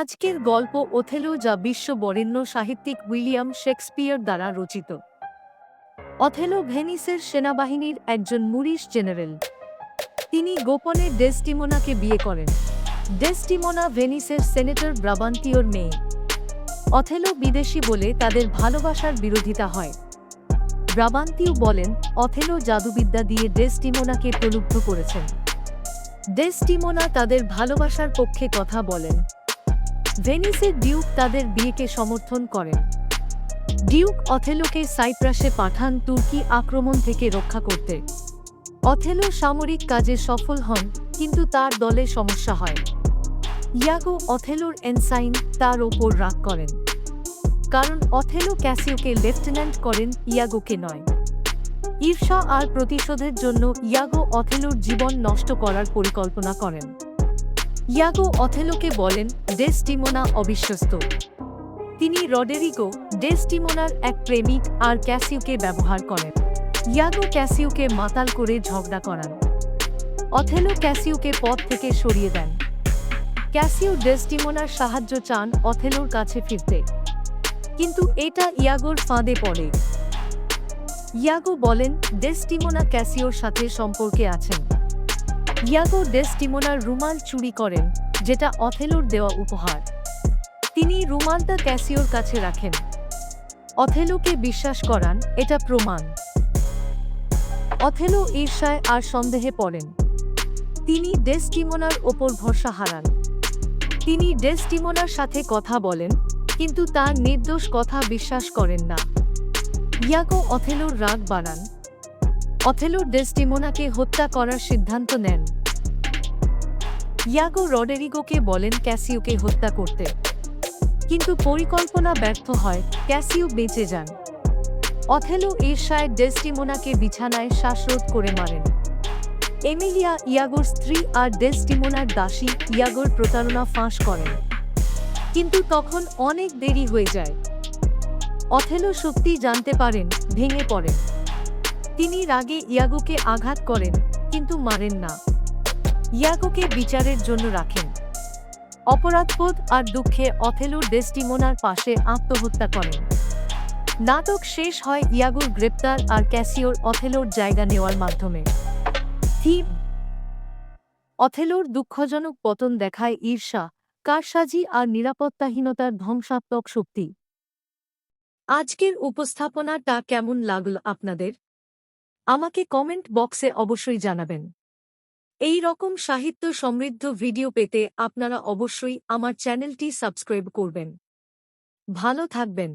আজকের গল্প ওথেলো যা বিশ্ব বরেণ্য সাহিত্যিক উইলিয়াম শেক্সপিয়ার দ্বারা রচিত। অথেলো ভেনিসের সেনাবাহিনীর একজন মুরিশ জেনারেল। তিনি গোপনে ডেস্টিমোনাকে বিয়ে করেন। ডেস্টিমোনা ভেনিসের সেনেটর ব্রাবান্তিওর মেয়ে। অথেলো বিদেশি বলে তাদের ভালোবাসার বিরোধিতা হয়। ব্রাবান্তিও বলেন অথেলো জাদুবিদ্যা দিয়ে ডেস্টিমোনাকে প্রলুব্ধ করেছেন। ডেস্টিমোনা তাদের ভালোবাসার পক্ষে কথা বলেন। ভেনিসের ডিউক তাদের বিয়েকে সমর্থন করেন। ডিউক অথেলোকে সাইপ্রাসে পাঠান তুর্কি আক্রমণ থেকে রক্ষা করতে। অথেলো সামরিক কাজে সফল হন, কিন্তু তার দলে সমস্যা হয়। ইয়াগো অথেলোর এনসাইন তার ওপর রাগ করেন। কারণ অথেলো ক্যাসিওকে লেফটেন্যান্ট করেন ইয়াগোকে নয়। ঈর্ষা আর প্রতিশোধের জন্য ইয়াগো অথেলোর জীবন নষ্ট করার পরিকল্পনা করেন। ইয়াগো অথেলোকে বলেন, ডেস্টিমোনা অবিশ্বস্ত। তিনি রডেরিগো ডেস্টিমোনার এক প্রেমিক আর ক্যাসিওকে ব্যবহার করেন। ইয়াগো ক্যাসিওকে মাতাল করে ঝগড়া করান। অথেলো ক্যাসিওকে পথ থেকে সরিয়ে দেন। ক্যাসিও ডেস্টিমোনার সাহায্য চান অথেলোর কাছে ফিরতে। কিন্তু এটা ইয়াগোর ফাঁদে পড়ে। ইয়াগো বলেন, ডেস্টিমোনা ক্যাসিওর সাথে সম্পর্কে আছেন। ইয়াগো ডেস্টিমোনার রুমাল চুরি করেন, যেটা অথেলোর দেওয়া উপহার। তিনি রুমালটা ক্যাসিওর কাছে রাখেন। অথেলোকে বিশ্বাস করান, এটা প্রমাণ। অথেলো ঈর্ষায় আর সন্দেহে পড়েন। তিনি ডেস্টিমোনার ওপর ভরসা হারান। তিনি ডেস্টিমোনার সাথে কথা বলেন, কিন্তু তার নির্দোষ কথা বিশ্বাস করেন না। ইয়াগো অথেলোর রাগ বাড়ান। অথেলো ডেস্টিমোনাকে হত্যা করার সিদ্ধান্ত নেন। ইয়াগো রডেরিগোকে বলেন ক্যাসিওকে হত্যা করতে। কিন্তু পরিকল্পনা ব্যর্থ হয় ক্যাসিও বেঁচে যান। অথেলো ঈর্ষায় ডেস্টিমোনাকে বিছানায় শ্বাসরোধ করে মারেন। এমিলিয়া ইয়াগোর স্ত্রী আর ডেস্টিমোনার দাসী ইয়াগোর প্রতারণা ফাঁস করেন। কিন্তু তখন অনেক দেরি হয়ে যায়। অথেলো সত্যি জানতে পারেন, ভেঙে পড়েন। তিনি রাগে ইয়াগোকে আঘাত করেন, কিন্তু মারেন না। ইয়াগোকে বিচারের জন্য রাখেন। অপরাধবোধ আর দুঃখে অথেলো ডেস্টিমোনার পাশে আত্মহত্যা করেন। নাটক শেষ হয় ইয়াগোর গ্রেপ্তার আর ক্যাসিওর অথেলোর জায়গা নেওয়ার মাধ্যমে। অথেলোর দুঃখজনক পতন দেখায় ঈর্ষা, কারসাজি আর নিরাপত্তাহীনতার ধ্বংসাত্মক শক্তি। আজকের উপস্থাপনাটা কেমন লাগল আপনাদের? আমাকে কমেন্ট বক্সে অবশ্যই জানাবেন। এই রকম সাহিত্য সমৃদ্ধ ভিডিও পেতে আপনারা অবশ্যই আমার চ্যানেলটি সাবস্ক্রাইব করবেন। ভালো থাকবেন।